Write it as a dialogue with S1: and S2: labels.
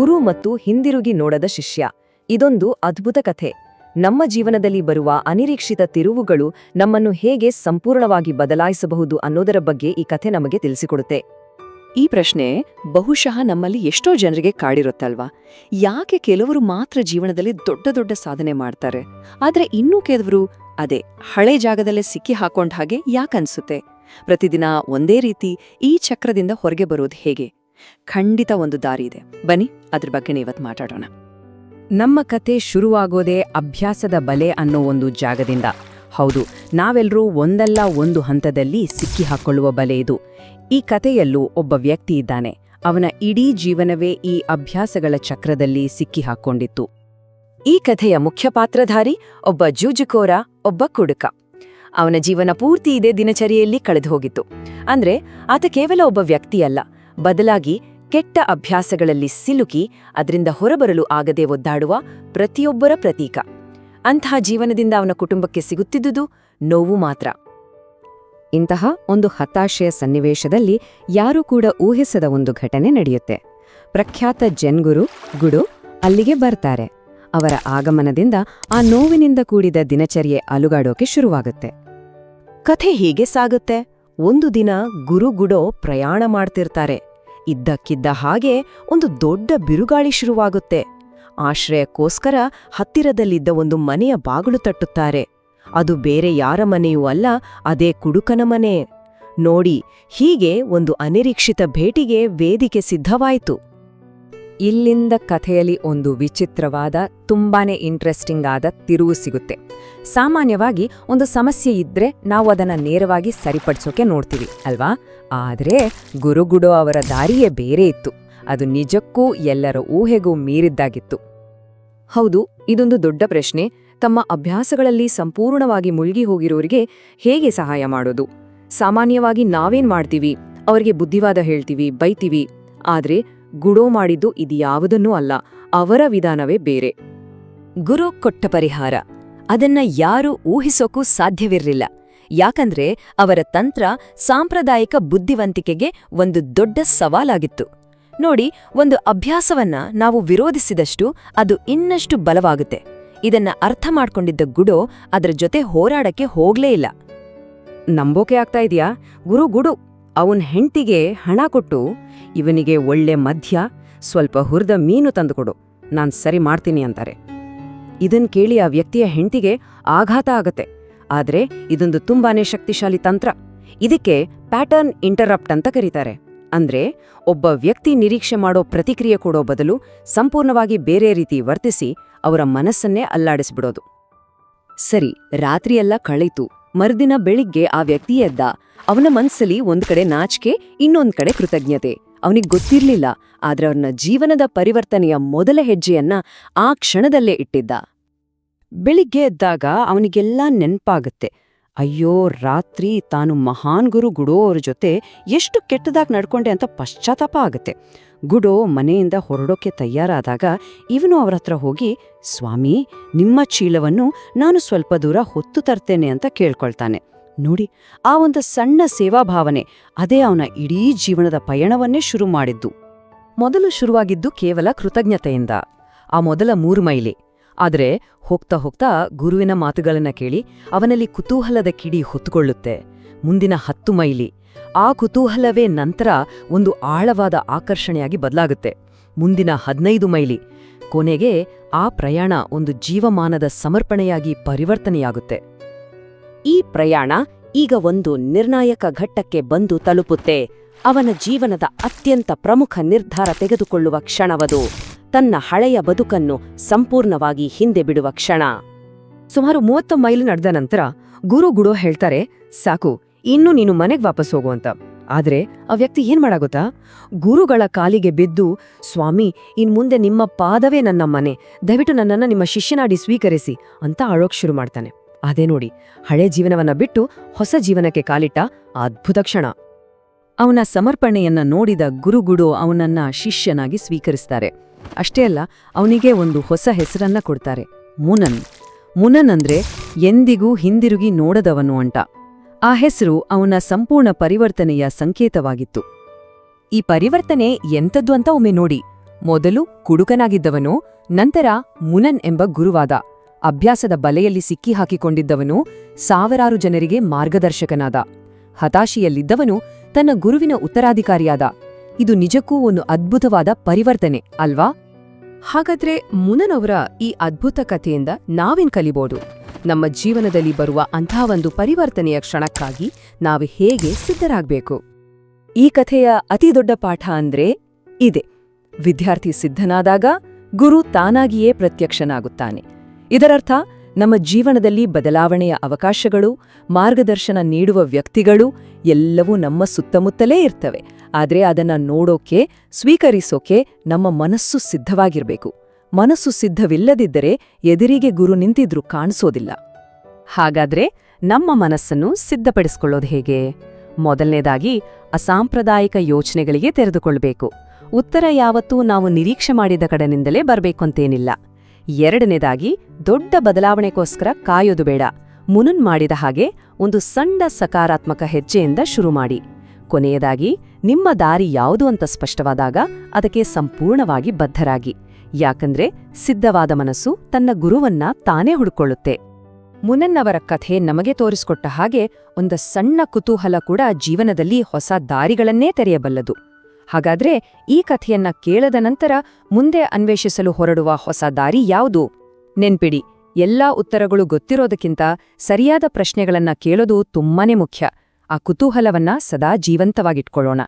S1: ಗುರು ಮತ್ತು ಹಿಂದಿರುಗಿ ನೋಡದ ಶಿಷ್ಯ. ಇದೊಂದು ಅದ್ಭುತ ಕಥೆ. ನಮ್ಮ ಜೀವನದಲ್ಲಿ ಬರುವ ಅನಿರೀಕ್ಷಿತ ತಿರುವುಗಳು ನಮ್ಮನ್ನು ಹೇಗೆ ಸಂಪೂರ್ಣವಾಗಿ ಬದಲಾಯಿಸಬಹುದು ಅನ್ನೋದರ ಬಗ್ಗೆ ಈ ಕಥೆ ನಮಗೆ ತಿಳಿಸಿಕೊಡುತ್ತೆ.
S2: ಈ ಪ್ರಶ್ನೆ ಬಹುಶಃ ನಮ್ಮಲ್ಲಿ ಎಷ್ಟೋ ಜನರಿಗೆ ಕಾಡಿರುತ್ತಲ್ವಾ? ಯಾಕೆ ಕೆಲವರು ಮಾತ್ರ ಜೀವನದಲ್ಲಿ ದೊಡ್ಡ ದೊಡ್ಡ ಸಾಧನೆ ಮಾಡ್ತಾರೆ? ಆದರೆ ಇನ್ನೂ ಕೆಲವರು ಅದೇ ಹಳೆ ಜಾಗದಲ್ಲೇ ಸಿಕ್ಕಿ ಹಾಕೊಂಡ ಹಾಗೆ ಯಾಕನ್ಸುತ್ತೆ? ಪ್ರತಿದಿನ ಒಂದೇ ರೀತಿ ಈ ಚಕ್ರದಿಂದ ಹೊರಗೆ ಬರೋದು ಹೇಗೆ? ಖಂಡಿತ ಒಂದು ದಾರಿ ಇದೆ. ಬನ್ನಿ, ಅದ್ರ ಬಗ್ಗೆ ಇವತ್ತು ಮಾತಾಡೋಣ.
S3: ನಮ್ಮ ಕತೆ ಶುರುವಾಗೋದೇ ಅಭ್ಯಾಸದ ಬಲೆ ಅನ್ನೋ ಒಂದು ಜಾಗದಿಂದ. ಹೌದು ನಾವೆಲ್ಲರೂ ಒಂದಲ್ಲ ಒಂದು ಹಂತದಲ್ಲಿ ಸಿಕ್ಕಿ ಹಾಕೊಳ್ಳುವ ಬಲೆ ಇದು. ಈ ಕಥೆಯಲ್ಲೂ ಒಬ್ಬ ವ್ಯಕ್ತಿ ಇದ್ದಾನೆ. ಅವನ ಇಡೀ ಜೀವನವೇ ಈ ಅಭ್ಯಾಸಗಳ ಚಕ್ರದಲ್ಲಿ ಸಿಕ್ಕಿ ಹಾಕೊಂಡಿತ್ತು
S1: ಈ ಕಥೆಯ ಮುಖ್ಯ ಪಾತ್ರಧಾರಿ ಒಬ್ಬ ಜೂಜುಕೋರ, ಒಬ್ಬ ಕುಡುಕ. ಅವನ ಜೀವನ ಪೂರ್ತಿ ಇದೇ ದಿನಚರಿಯಲ್ಲಿ ಕಳೆದು ಹೋಗಿತ್ತು ಅಂದ್ರೆ, ಆತ ಕೇವಲ ಒಬ್ಬ ವ್ಯಕ್ತಿಯಲ್ಲ. ಬದಲಾಗಿ ಕೆಟ್ಟ ಅಭ್ಯಾಸಗಳಲ್ಲಿ ಸಿಲುಕಿ ಅದರಿಂದ ಹೊರಬರಲು ಆಗದೆ ಒದ್ದಾಡುವ ಪ್ರತಿಯೊಬ್ಬರ ಪ್ರತೀಕ. ಅಂತಹ ಜೀವನದಿಂದ ಅವನ ಕುಟುಂಬಕ್ಕೆ ಸಿಗುತ್ತಿದ್ದುದು ನೋವು ಮಾತ್ರ.
S3: ಇಂತಹ ಒಂದು ಹತಾಶೆಯ ಸನ್ನಿವೇಶದಲ್ಲಿ ಯಾರೂ ಕೂಡ ಊಹಿಸದ ಒಂದು ಘಟನೆ ನಡೆಯುತ್ತೆ. ಪ್ರಖ್ಯಾತ ಜನ್ಗುರು ಗುಡು ಅಲ್ಲಿಗೆ ಬರ್ತಾರೆ. ಅವರ ಆಗಮನದಿಂದ ಆ ನೋವಿನಿಂದ ಕೂಡಿದ ದಿನಚರ್ಯೆ ಅಲುಗಾಡೋಕೆ ಶುರುವಾಗುತ್ತೆ.
S1: ಕಥೆ ಹೀಗೆ ಸಾಗುತ್ತೆ. ಒಂದು ದಿನ ಗುರು ಗುಡೋ ಪ್ರಯಾಣ ಮಾಡ್ತಿರ್ತಾರೆ. ಇದ್ದಕ್ಕಿದ್ದ ಹಾಗೆ ಒಂದು ದೊಡ್ಡ ಬಿರುಗಾಳಿ ಶುರುವಾಗುತ್ತೆ. ಆಶ್ರಯಕ್ಕೋಸ್ಕರ ಹತ್ತಿರದಲ್ಲಿದ್ದ ಒಂದು ಮನೆಯ ಬಾಗಿಲು ತಟ್ಟುತ್ತಾರೆ. ಅದು ಬೇರೆ ಯಾರ ಮನೆಯೂ ಅಲ್ಲ, ಅದೇ ಕುಡುಕನ ಮನೆ. ನೋಡಿ, ಹೀಗೆ ಒಂದು ಅನಿರೀಕ್ಷಿತ ಭೇಟಿಗೆ ವೇದಿಕೆ ಸಿದ್ಧವಾಯಿತು.
S3: ಇಲ್ಲಿಂದ ಕಥೆಯಲ್ಲಿ ಒಂದು ವಿಚಿತ್ರವಾದ, ತುಂಬಾನೇ ಇಂಟ್ರೆಸ್ಟಿಂಗ್ ಆದ ತಿರುವು ಸಿಗುತ್ತೆ. ಸಾಮಾನ್ಯವಾಗಿ ಒಂದು ಸಮಸ್ಯೆ ಇದ್ರೆ ನಾವು ಅದನ್ನು ನೇರವಾಗಿ ಸರಿಪಡಿಸೋಕೆ ನೋಡ್ತೀವಿ, ಅಲ್ವಾ? ಆದರೆ ಗುರುಗುಡೋ ಅವರ ದಾರಿಯೇ ಬೇರೆ ಇತ್ತು. ಅದು ನಿಜಕ್ಕೂ ಎಲ್ಲರ ಊಹೆಗೂ ಮೀರಿದ್ದಾಗಿತ್ತು.
S1: ಹೌದು, ಇದೊಂದು ದೊಡ್ಡ ಪ್ರಶ್ನೆ. ತಮ್ಮ ಅಭ್ಯಾಸಗಳಲ್ಲಿ ಸಂಪೂರ್ಣವಾಗಿ ಮುಳುಗಿ ಹೋಗಿರೋರಿಗೆ ಹೇಗೆ ಸಹಾಯ ಮಾಡೋದು? ಸಾಮಾನ್ಯವಾಗಿ ನಾವೇನ್ ಮಾಡ್ತೀವಿ? ಅವರಿಗೆ ಬುದ್ಧಿವಾದ ಹೇಳ್ತೀವಿ, ಬೈತೀವಿ. ಆದ್ರೆ ಗುಡೋ ಮಾಡಿದ್ದು ಇದ್ಯಾವುದನ್ನೂ ಅಲ್ಲ, ಅವರ ವಿಧಾನವೇ ಬೇರೆ.
S2: ಗುರು ಕೊಟ್ಟ ಪರಿಹಾರ. ಅದನ್ನ ಯಾರೂ ಊಹಿಸೋಕೂ ಸಾಧ್ಯವಿರಲಿಲ್ಲ. ಯಾಕಂದ್ರೆ ಅವರ ತಂತ್ರ ಸಾಂಪ್ರದಾಯಿಕ ಬುದ್ಧಿವಂತಿಕೆಗೆ ಒಂದು ದೊಡ್ಡ ಸವಾಲಾಗಿತ್ತು. ನೋಡಿ, ಒಂದು ಅಭ್ಯಾಸವನ್ನ ನಾವು ವಿರೋಧಿಸಿದಷ್ಟು ಅದು ಇನ್ನಷ್ಟು ಬಲವಾಗುತ್ತೆ. ಇದನ್ನ ಅರ್ಥ ಮಾಡ್ಕೊಂಡಿದ್ದ ಗುಡೋ ಅದರ ಜೊತೆ ಹೋರಾಡಕ್ಕೆ ಹೋಗ್ಲೇ ಇಲ್ಲ.
S3: ನಂಬೋಕೆ ಆಗ್ತಾ ಇದೆಯಾ? ಗುರು ಗುಡು. ಅವನ್ ಹೆಂಡತಿಗೆ ಹಣ ಕೊಟ್ಟು ಇವನಿಗೆ ಒಳ್ಳೆ ಮಧ್ಯ ಸ್ವಲ್ಪ ಹುರಿದ ಮೀನು ತಂದುಕೊಡು, ನಾನು ಸರಿ ಮಾಡ್ತೀನಿ ಅಂತಾರೆ. ಇದನ್ ಕೇಳಿ ಆ ವ್ಯಕ್ತಿಯ ಹೆಂಡತಿಗೆ ಆಘಾತ ಆಗತ್ತೆ. ಆದರೆ ಇದೊಂದು ತುಂಬಾನೇ ಶಕ್ತಿಶಾಲಿ ತಂತ್ರ. ಇದಕ್ಕೆ ಪ್ಯಾಟರ್ನ್ ಇಂಟರಪ್ಟ್ ಅಂತ ಕರೀತಾರೆ. ಅಂದ್ರೆ ಒಬ್ಬ ವ್ಯಕ್ತಿ ನಿರೀಕ್ಷೆ ಮಾಡೋ ಪ್ರತಿಕ್ರಿಯೆ ಕೊಡೋ ಬದಲು ಸಂಪೂರ್ಣವಾಗಿ ಬೇರೆ ರೀತಿ ವರ್ತಿಸಿ ಅವರ ಮನಸ್ಸನ್ನೇ ಅಲ್ಲಾಡಿಸ್ಬಿಡೋದು.
S1: ಸರಿ, ರಾತ್ರಿಯೆಲ್ಲ ಕಳೀತು. ಮರುದಿನ ಬೆಳಿಗ್ಗೆ ಆ ವ್ಯಕ್ತಿ ಎದ್ದ. ಅವನ ಮನಸ್ಸಲ್ಲಿ ಒಂದ್ ಕಡೆ ನಾಚಿಕೆ, ಇನ್ನೊಂದು ಕಡೆ ಕೃತಜ್ಞತೆ. ಅವನಿಗೆ ಗೊತ್ತಿರ್ಲಿಲ್ಲ, ಆದ್ರೆ ಅವನ ಜೀವನದ ಪರಿವರ್ತನೆಯ ಮೊದಲ ಹೆಜ್ಜೆಯನ್ನ ಆ ಕ್ಷಣದಲ್ಲೇ ಇಟ್ಟಿದ್ದ.
S3: ಬೆಳಿಗ್ಗೆ ಎದ್ದಾಗ ಅವನಿಗೆಲ್ಲ ನೆನ್ಪಾಗತ್ತೆ. ಅಯ್ಯೋ, ರಾತ್ರಿ ತಾನು ಮಹಾನ್ ಗುರು ಗುಡೋ ಅವ್ರ ಜೊತೆ ಎಷ್ಟು ಕೆಟ್ಟದಾಗಿ ನಡ್ಕೊಂಡೆ ಅಂತ ಪಶ್ಚಾತ್ತಾಪ ಆಗುತ್ತೆ. ಗುಡೋ ಮನೆಯಿಂದ ಹೊರಡೋಕೆ ತಯಾರಾದಾಗ ಇವನು ಅವರ ಹತ್ರ ಹೋಗಿ, ಸ್ವಾಮಿ, ನಿಮ್ಮ ಚೀಲವನ್ನು ನಾನು ಸ್ವಲ್ಪ ದೂರ ಹೊತ್ತು ತರ್ತೇನೆ ಅಂತ ಕೇಳ್ಕೊಳ್ತಾನೆ. ನೋಡಿ, ಆ ಒಂದು ಸಣ್ಣ ಸೇವಾಭಾವನೆ, ಅದೇ ಅವನ ಇಡೀ ಜೀವನದ ಪಯಣವನ್ನೇ ಶುರು ಮಾಡಿದ್ದು.
S1: ಮೊದಲು ಶುರುವಾಗಿದ್ದು ಕೇವಲ ಕೃತಜ್ಞತೆಯಿಂದ. ಆ ಮೊದಲ ಮೂರು ಮೈಲಿ. ಆದ್ರೆ ಹೋಗ್ತಾ ಹೋಗ್ತಾ ಗುರುವಿನ ಮಾತುಗಳನ್ನ ಕೇಳಿ ಅವನಲ್ಲಿ ಕುತೂಹಲದ ಕಿಡಿ ಹೊತ್ತುಕೊಳ್ಳುತ್ತೆ. ಮುಂದಿನ ಹತ್ತು ಮೈಲಿ ಆ ಕುತೂಹಲವೇ ನಂತರ ಒಂದು ಆಳವಾದ ಆಕರ್ಷಣೆಯಾಗಿ ಬದಲಾಗುತ್ತೆ. ಮುಂದಿನ ಹದ್ನೈದು ಮೈಲಿ ಕೊನೆಗೆ ಆ ಪ್ರಯಾಣ ಒಂದು ಜೀವಮಾನದ ಸಮರ್ಪಣೆಯಾಗಿ ಪರಿವರ್ತನೆಯಾಗುತ್ತೆ. ಈ ಪ್ರಯಾಣ ಈಗ ಒಂದು ನಿರ್ಣಾಯಕ ಘಟ್ಟಕ್ಕೆ ಬಂದು ತಲುಪುತ್ತೆ. ಅವನ ಜೀವನದ ಅತ್ಯಂತ ಪ್ರಮುಖ ನಿರ್ಧಾರ ತೆಗೆದುಕೊಳ್ಳುವ ಕ್ಷಣವದು. ತನ್ನ ಹಳೆಯ ಬದುಕನ್ನು ಸಂಪೂರ್ಣವಾಗಿ ಹಿಂದೆ ಬಿಡುವ ಕ್ಷಣ. ಸುಮಾರು ಮೂವತ್ತು ಮೈಲು ನಡೆದ ನಂತರ ಗುರು ಗುಡೋ ಹೇಳ್ತಾರೆ, ಸಾಕು, ಇನ್ನು ನೀನು ಮನೆಗೆ ವಾಪಸ್ ಹೋಗು ಅಂತ. ಆದ್ರೆ ಆ ವ್ಯಕ್ತಿ ಏನ್ ಮಾಡಾಗುತ್ತಾ? ಗುರುಗಳ ಕಾಲಿಗೆ ಬಿದ್ದು, ಸ್ವಾಮಿ, ಇನ್ ಮುಂದೆ ನಿಮ್ಮ ಪಾದವೇ ನನ್ನ ಮನೆ. ದಯವಿಟ್ಟು ನನ್ನನ್ನ ನಿಮ್ಮ ಶಿಷ್ಯನಾಡಿ ಸ್ವೀಕರಿಸಿ ಅಂತ ಆಳೋಕ್ ಶುರು ಮಾಡ್ತಾನೆ. ಅದೇ ನೋಡಿ, ಹಳೆ ಜೀವನವನ್ನ ಬಿಟ್ಟು ಹೊಸ ಜೀವನಕ್ಕೆ ಕಾಲಿಟ್ಟ ಅದ್ಭುತ ಕ್ಷಣ. ಅವನ ಸಮರ್ಪಣೆಯನ್ನ ನೋಡಿದ ಗುರುಗುಡು ಅವನನ್ನ ಶಿಷ್ಯನಾಗಿ ಸ್ವೀಕರಿಸ್ತಾರೆ. ಅಷ್ಟೇ ಅಲ್ಲ, ಅವನಿಗೆ ಒಂದು ಹೊಸ ಹೆಸರನ್ನ ಕೊಡ್ತಾರೆ, ಮುನನ್. ಮುನನ್ ಅಂದ್ರೆ ಎಂದಿಗೂ ಹಿಂದಿರುಗಿ ನೋಡದವನು ಅಂಟ ಆ ಹೆಸರು ಅವನ ಸಂಪೂರ್ಣ ಪರಿವರ್ತನೆಯ ಸಂಕೇತವಾಗಿತ್ತು. ಈ ಪರಿವರ್ತನೆ ಎಂಥದ್ದು ಅಂತ ಒಮ್ಮೆ ನೋಡಿ, ಮೊದಲು ಕುಡುಕನಾಗಿದ್ದವನು, ನಂತರ ಮುನನ್ ಎಂಬ ಗುರುವಾದ, ಅಭ್ಯಾಸದ ಬಲೆಯಲ್ಲಿ ಸಿಕ್ಕಿ ಹಾಕಿಕೊಂಡಿದ್ದವನು ಸಾವಿರಾರು ಜನರಿಗೆ ಮಾರ್ಗದರ್ಶಕನಾದ. ಹತಾಶೆಯಲ್ಲಿದ್ದವನು ತನ್ನ ಗುರುವಿನ ಉತ್ತರಾಧಿಕಾರಿಯಾದ. ಇದು ನಿಜಕ್ಕೂ ಒಂದು ಅದ್ಭುತವಾದ ಪರಿವರ್ತನೆ, ಅಲ್ವಾ?
S4: ಹಾಗಾದ್ರೆ ಮುನನವರ ಈ ಅದ್ಭುತ ಕಥೆಯಿಂದ ನಾವೇನ್ ಕಲಿಬೋದು. ನಮ್ಮ ಜೀವನದಲ್ಲಿ ಬರುವ ಅಂಥ ಒಂದು ಪರಿವರ್ತನೆಯ ಕ್ಷಣಕ್ಕಾಗಿ ನಾವು ಹೇಗೆ ಸಿದ್ಧರಾಗಬೇಕು?
S2: ಈ ಕಥೆಯ ಅತಿ ದೊಡ್ಡ ಪಾಠ ಅಂದ್ರೆ ಇದೆ. ವಿದ್ಯಾರ್ಥಿ ಸಿದ್ಧನಾದಾಗ ಗುರು ತಾನಾಗಿಯೇ ಪ್ರತ್ಯಕ್ಷನಾಗುತ್ತಾನೆ. ಇದರರ್ಥ, ನಮ್ಮ ಜೀವನದಲ್ಲಿ ಬದಲಾವಣೆಯ ಅವಕಾಶಗಳು, ಮಾರ್ಗದರ್ಶನ ನೀಡುವ ವ್ಯಕ್ತಿಗಳು ಎಲ್ಲವೂ ನಮ್ಮ ಸುತ್ತಮುತ್ತಲೇ ಇರ್ತವೆ. ಆದ್ರೆ ಅದನ್ನ ನೋಡೋಕೆ, ಸ್ವೀಕರಿಸೋಕೆ ನಮ್ಮ ಮನಸ್ಸು ಸಿದ್ಧವಾಗಿರಬೇಕು. ಮನಸ್ಸು ಸಿದ್ಧವಿಲ್ಲದಿದ್ದರೆ ಎದುರಿಗೆ ಗುರು ನಿಂತಿದ್ರೂ ಕಾಣಿಸೋದಿಲ್ಲ.
S3: ಹಾಗಾದ್ರೆ ನಮ್ಮ ಮನಸ್ಸನ್ನು ಸಿದ್ಧಪಡಿಸಿಕೊಳ್ಳೋದು ಹೇಗೆ? ಮೊದಲನೇದಾಗಿ ಅಸಾಂಪ್ರದಾಯಿಕ ಯೋಚನೆಗಳಿಗೆ ತೆರೆದುಕೊಳ್ಬೇಕು. ಉತ್ತರ ಯಾವತ್ತೂ ನಾವು ನಿರೀಕ್ಷೆ ಮಾಡಿದ ಕಡೆಯಿಂದಲೇ ಬರಬೇಕಂತೇನಿಲ್ಲ. ಎರಡನೇದಾಗಿ ದೊಡ್ಡ ಬದಲಾವಣೆಗೋಸ್ಕರ ಕಾಯೋದು ಬೇಡ. ಮುನುನ್ ಮಾಡಿದ ಹಾಗೆ ಒಂದು ಸಣ್ಣ ಸಕಾರಾತ್ಮಕ ಹೆಜ್ಜೆಯಿಂದ ಶುರು ಮಾಡಿ ಕೊನೆಯದಾಗಿ, ನಿಮ್ಮ ದಾರಿ ಯಾವುದು ಅಂತ ಸ್ಪಷ್ಟವಾದಾಗ ಅದಕ್ಕೆ ಸಂಪೂರ್ಣವಾಗಿ ಬದ್ಧರಾಗಿ. ಯಾಕಂದ್ರೆ ಸಿದ್ಧವಾದ ಮನಸ್ಸು ತನ್ನ ಗುರುವನ್ನ ತಾನೇ ಹುಡುಕೊಳ್ಳುತ್ತೆ. ಮುನನ್ನವರ ಕಥೆ ನಮಗೆ ತೋರಿಸ್ಕೊಟ್ಟ ಹಾಗೆ ಒಂದು ಸಣ್ಣ ಕುತೂಹಲ ಕೂಡ ಜೀವನದಲ್ಲಿ ಹೊಸ ದಾರಿಗಳನ್ನೇ ತೆರೆಯಬಲ್ಲದು. ಹಾಗಾದ್ರೆ ಈ ಕಥೆಯನ್ನ ಕೇಳದ ನಂತರ ಮುಂದೆ ಅನ್ವೇಷಿಸಲು ಹೊರಡುವ ಹೊಸ ದಾರಿ ಯಾವುದು? ನೆನ್ಪಿಡಿ, ಎಲ್ಲಾ ಉತ್ತರಗಳು ಗೊತ್ತಿರೋದಕ್ಕಿಂತ ಸರಿಯಾದ ಪ್ರಶ್ನೆಗಳನ್ನ ಕೇಳೋದು ತುಂಬಾನೇ ಮುಖ್ಯ. ಆ ಕುತೂಹಲವನ್ನ ಸದಾ ಜೀವಂತವಾಗಿಟ್ಕೊಳ್ಳೋಣ.